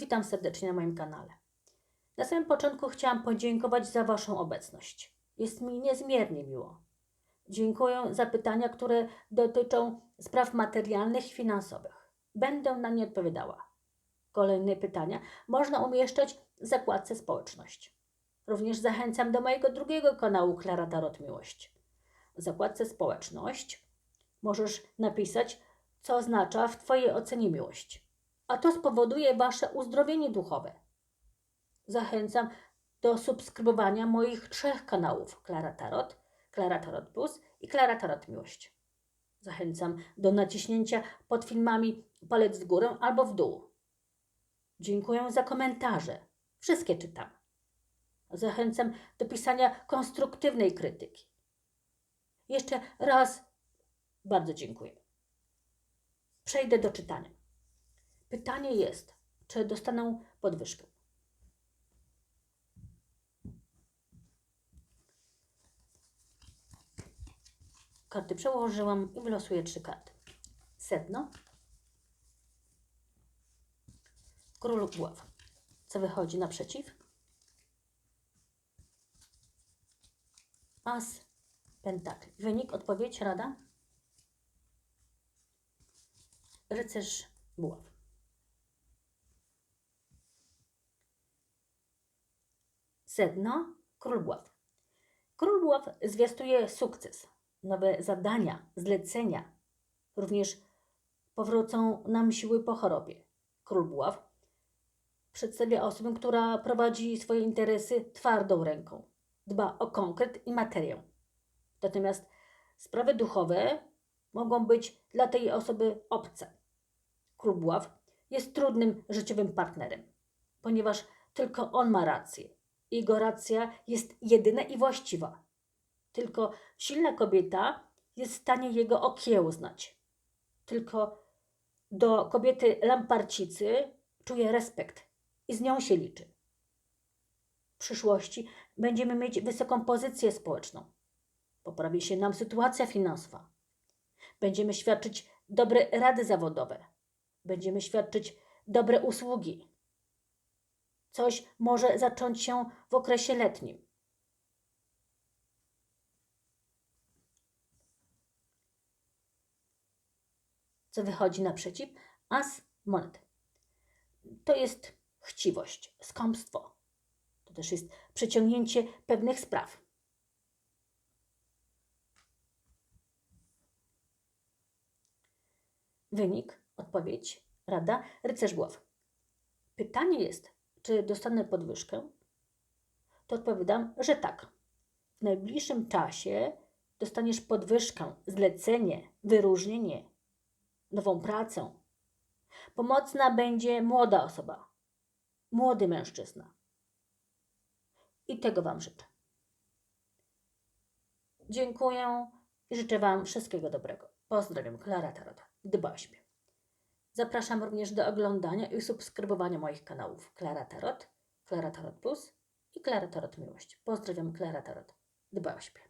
Witam serdecznie na moim kanale. Na samym początku chciałam podziękować za Waszą obecność. Jest mi niezmiernie miło. Dziękuję za pytania, które dotyczą spraw materialnych i finansowych. Będę na nie odpowiadała. Kolejne pytania można umieszczać w zakładce społeczność. Również zachęcam do mojego drugiego kanału Klara Tarot Miłość. W zakładce społeczność możesz napisać, co oznacza w Twojej ocenie miłość a to spowoduje Wasze uzdrowienie duchowe. Zachęcam do subskrybowania moich trzech kanałów Klara Tarot, Klara Tarot Plus i Klara Tarot Miłość. Zachęcam do naciśnięcia pod filmami palec w górę albo w dół. Dziękuję za komentarze. Wszystkie czytam. Zachęcam do pisania konstruktywnej krytyki. Jeszcze raz bardzo dziękuję. Przejdę do czytania. Pytanie jest, czy dostaną podwyżkę. Karty przełożyłam i wylosuję trzy karty. Sedno. Król głow. Co wychodzi naprzeciw? As pentakli. Wynik, odpowiedź, rada? Rycerz buław. Sedno, król buław. Król buław zwiastuje sukces, nowe zadania, zlecenia. Również powrócą nam siły po chorobie. Król buław przedstawia osobę, która prowadzi swoje interesy twardą ręką. Dba o konkret i materię. Natomiast sprawy duchowe mogą być dla tej osoby obce. Król buław jest trudnym życiowym partnerem, ponieważ tylko on ma rację jego racja jest jedyna i właściwa. Tylko silna kobieta jest w stanie jego okiełznać. Tylko do kobiety lamparcicy czuje respekt i z nią się liczy. W przyszłości będziemy mieć wysoką pozycję społeczną. Poprawi się nam sytuacja finansowa. Będziemy świadczyć dobre rady zawodowe. Będziemy świadczyć dobre usługi Coś może zacząć się w okresie letnim. Co wychodzi naprzeciw? As monet. To jest chciwość, skąpstwo. To też jest przeciągnięcie pewnych spraw. Wynik, odpowiedź, rada, rycerz głow. Pytanie jest, czy dostanę podwyżkę, to odpowiadam, że tak. W najbliższym czasie dostaniesz podwyżkę, zlecenie, wyróżnienie, nową pracę. Pomocna będzie młoda osoba, młody mężczyzna. I tego Wam życzę. Dziękuję i życzę Wam wszystkiego dobrego. Pozdrawiam, Klara Tarota. Dba o siebie. Zapraszam również do oglądania i subskrybowania moich kanałów Klara Tarot, Klara Tarot Plus i Klara Tarot Miłość. Pozdrawiam, Klara Tarot. Dbaj o siebie.